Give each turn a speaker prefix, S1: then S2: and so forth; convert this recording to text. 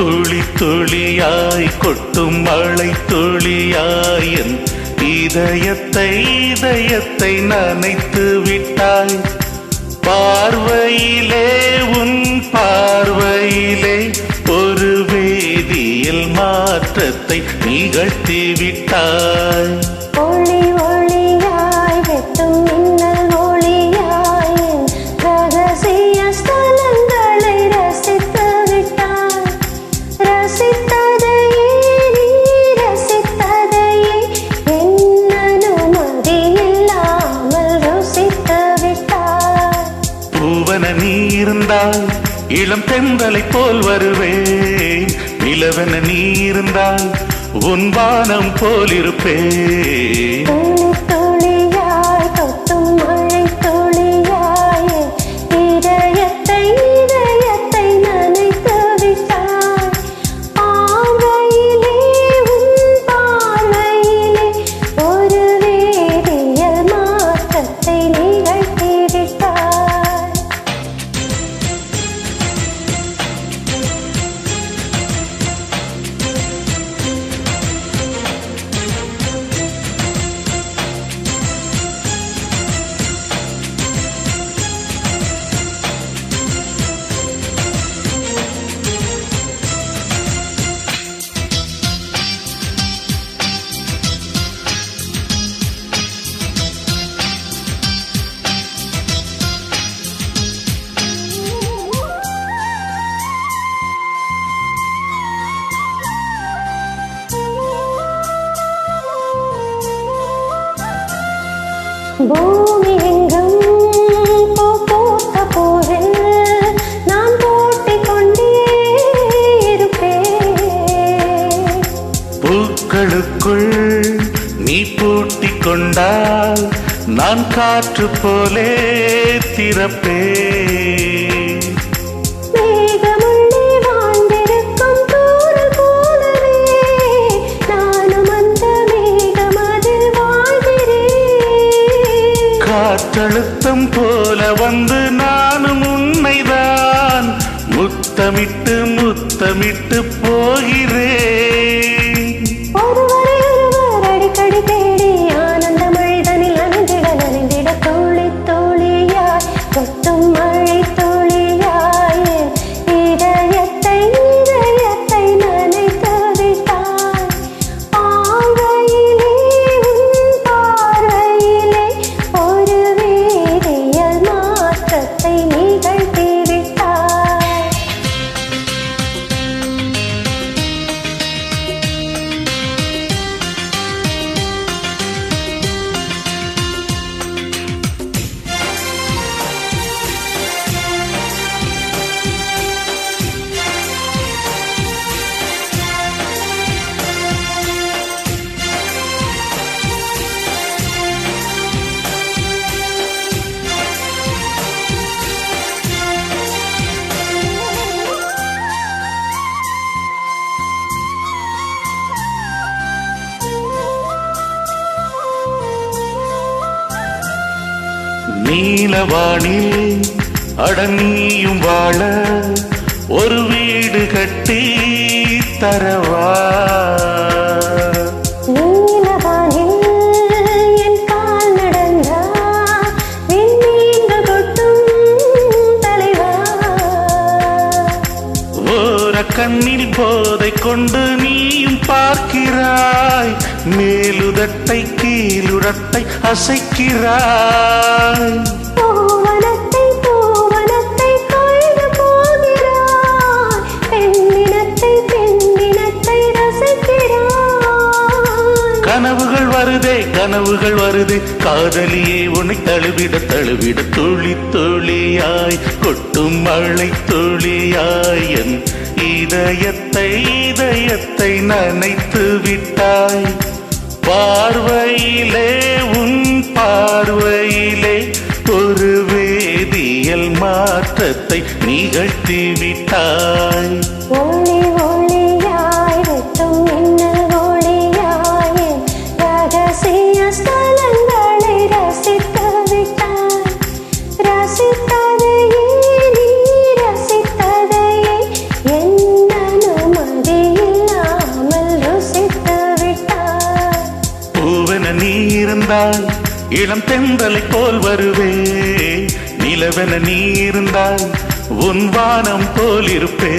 S1: துளி துளியாய் கொட்டும் மழை துளியாய் என் இதயத்தை இதயத்தை நனைத்து விட்டாய். பார்வையிலே உன் பார்வையிலே ஒரு வேதியில் மாற்றத்தை நிகழ்த்தி விட்டாய். இளம் தென்றலை போல் வருவேன். நிலவன நீ இருந்தால் உன் வானம்
S2: போலிருப்பேன். பூமி எங்கும் பூ பூத்த நான் போட்டிக் கொண்டே இருப்பேன்.
S1: பூக்களுக்குள் நீ பூட்டிக் கொண்டால் நான் காற்று போலே திறப்பேன். முத்தமிட்டு முத்தமிட்டு நீலவானில் அடங்கியும் வாழ ஒரு வீடு கட்டி தரவா கண்ணில் போதை கொண்டு நீயும் பார்க்கிறாய். மேலுதட்டை கீழுடட்டை அசைக்கிறாய். கனவுகள் வருதே கனவுகள் வருதே. காதலியே உன்னை தழுவிட தழுவிட துளி துளியாய். கொட்டும் மழை துளியாய். என் இதயத்தை இதயத்தை நனைத்து விட்டாய். பார்வையிலே உன் பார்வையிலே ஒரு வேதியியல் மாற்றத்தை நிகழ்த்தி விட்டாய். பூவென நீ இருந்தால் இளம் தென்றலை போல் வருவே. நிலவென நீ இருந்தால் உன் வானம் போல் இருப்பே.